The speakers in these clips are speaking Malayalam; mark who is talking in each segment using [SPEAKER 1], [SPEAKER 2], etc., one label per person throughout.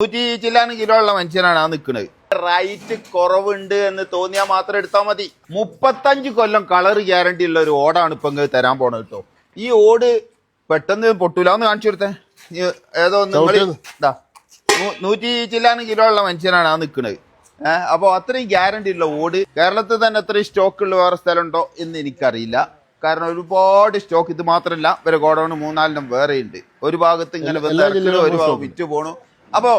[SPEAKER 1] നൂറ്റി ചില്ലാനും കിലോ ഉള്ള മനുഷ്യനാണ് ആ നിൽക്കുന്നത് റൈറ്റ് കുറവുണ്ട് എന്ന് തോന്നിയാൽ മാത്രം എടുത്താൽ മതി. മുപ്പത്തഞ്ച് കൊല്ലം കളർ ഗ്യാരണ്ടി ഉള്ള ഒരു ഓടാണ് ഇപ്പൊ തരാൻ പോണത് കേട്ടോ ഈ ഓട് പെട്ടെന്ന് പൊട്ടൂല. ഒന്ന് കാണിച്ചു കൊടുത്തേ. ഏതോ ഇതാ. നൂറ്റി ചില്ലാനും കിലോ ഉള്ള മനുഷ്യനാണ് ആ നിൽക്കുന്നത് ഏഹ് അപ്പോൾ അത്രയും ഗ്യാരണ്ടി ഉള്ള ഓട് കേരളത്തിൽ തന്നെ അത്രയും സ്റ്റോക്ക് ഉള്ള വേറെ സ്ഥലമുണ്ടോ എന്ന് എനിക്കറിയില്ല. കാരണം ഒരുപാട് സ്റ്റോക്ക് ഇത് മാത്രമല്ല ഇവരെ ഗോഡൌൺ മൂന്നാലിനും വേറെ ഉണ്ട് ഒരു ഭാഗത്ത് ഇങ്ങനെ ഒരു ഭാഗം വിറ്റ് പോണു അപ്പോ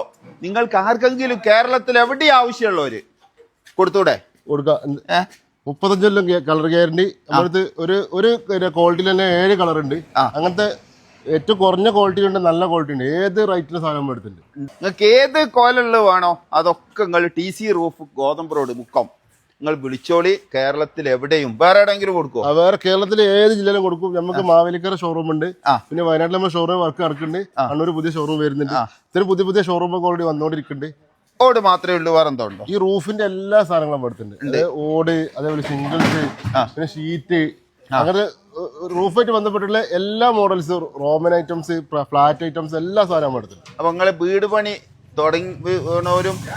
[SPEAKER 1] നിങ്ങൾക്ക് ആർക്കെങ്കിലും കേരളത്തിൽ എവിടെ ആവശ്യമുള്ളവര്? കൊടുത്തൂടെ?
[SPEAKER 2] കൊടുക്കാം. മുപ്പത്തഞ്ചൊല്ലം കളർ ഗ്യാരണ്ടി. നമ്മളടുത്ത് ഒരു ഒരു ക്വാളിറ്റിയിൽ തന്നെ ഏഴ് കളർ ഉണ്ട് അങ്ങനത്തെ ഏറ്റവും കുറഞ്ഞ ക്വാളിറ്റി ഉണ്ട് നല്ല ക്വാളിറ്റി ഉണ്ട്. ഏത് റേറ്റിലെ സാധനം എടുത്തിട്ടുണ്ട്?
[SPEAKER 1] നിങ്ങൾക്ക് ഏത് കോലുള്ളത് വേണോ അതൊക്കെ നിങ്ങൾ ടി സി റൂഫ് ഗോതമ്പ് റോഡ് മുക്കം. നിങ്ങൾ വിളിച്ചോളി കേരളത്തിൽ എവിടെയും. വേറെ എവിടെയെങ്കിലും
[SPEAKER 2] കൊടുക്കും വേറെ കേരളത്തിലെ ഏത് ജില്ലയിലും കൊടുക്കും? നമുക്ക് മാവേലിക്കര ഷോറൂം ഉണ്ട്. പിന്നെ വയനാട്ടിൽ നമ്മൾ ഷോറൂം വർക്ക് നടക്കുന്നുണ്ട്. കണ്ണൂർ പുതിയ ഷോറൂം വരുന്നുണ്ട്. ഇത്ര പുതിയ പുതിയ ഷോറൂം ഒക്കെ ഓൾറെഡി വന്നുകൊണ്ടിരിക്കുന്നുണ്ട്
[SPEAKER 1] ഓട് മാത്രമേ ഉള്ളൂ വേറെ എന്താ ഉണ്ടോ?
[SPEAKER 2] ഈ റൂഫിന്റെ എല്ലാ സാധനങ്ങളും എടുത്തിട്ടുണ്ട് ഓട് അതേപോലെ സിംഗിൾസ് പിന്നെ ഷീറ്റ് അങ്ങനെ റൂഫായിട്ട് ബന്ധപ്പെട്ടുള്ള എല്ലാ models roman items flat items എല്ലാ സാധനവും എടുത്തിട്ടുണ്ട്
[SPEAKER 1] അപ്പൊ നിങ്ങളെ വീട് പണി തുടങ്ങി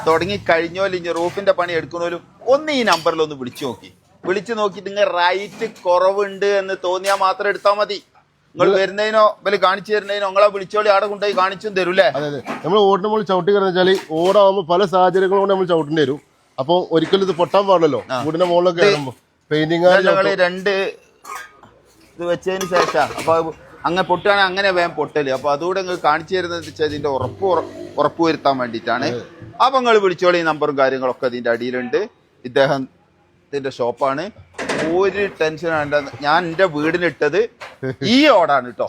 [SPEAKER 1] തുടങ്ങി കഴിഞ്ഞോലും റൂഫിന്റെ പണി എടുക്കുന്നവരും ഒന്ന് ഈ നമ്പറിൽ ഒന്ന് വിളിച്ചു നോക്കി. വിളിച്ചു നോക്കി നിങ്ങൾ റൈറ്റ് കുറവുണ്ട് എന്ന് തോന്നിയാൽ മാത്രം എടുത്താൽ മതി. നിങ്ങൾ വരുന്നതിനോ ഇവർ കാണിച്ചു തരുന്നതിനോ നിങ്ങളെ വിളിച്ചോളി അവിടെ കൊണ്ടുപോയി കാണിച്ചും തരൂലേ
[SPEAKER 2] അതെ അതെ. നമ്മൾ ഓടുമ്പോൾ ചവിട്ടി കിടന്ന് വെച്ചാൽ ഓടാകുമ്പോൾ പല സാഹചര്യങ്ങളും കൊണ്ട് നമ്മൾ ചവിട്ടേണ്ടി വരും. അപ്പോൾ ഒരിക്കലും ഇത് പൊട്ടാൻ പാടില്ലല്ലോ. വീടിന്റെ മുകളിലൊക്കെ കയറുമ്പോൾ പെയിന്റിങ്
[SPEAKER 1] രണ്ട് ഇത് വെച്ചതിന് ശേഷം. അപ്പൊ അങ്ങനെ പൊട്ടുകയാണെങ്കിൽ അങ്ങനെ വേഗം പൊട്ടൽ. അപ്പൊ അതുകൂടെ നിങ്ങൾ കാണിച്ചു തരുന്നത് വെച്ചാൽ ഇതിന്റെ ഉറപ്പ് ഉറപ്പ് വരുത്താൻ വേണ്ടിയിട്ടാണ്. അപ്പൊ നിങ്ങൾ വിളിച്ചോളി നമ്പറും കാര്യങ്ങളൊക്കെ ഇതിന്റെ അടിയിലുണ്ട്. ഇദ്ദേഹത്തിന്റെ ഷോപ്പാണ്. ഒരു ടെൻഷൻ ഞാൻ എന്റെ വീടിനിട്ടത് ഈ ഓടാണ് കേട്ടോ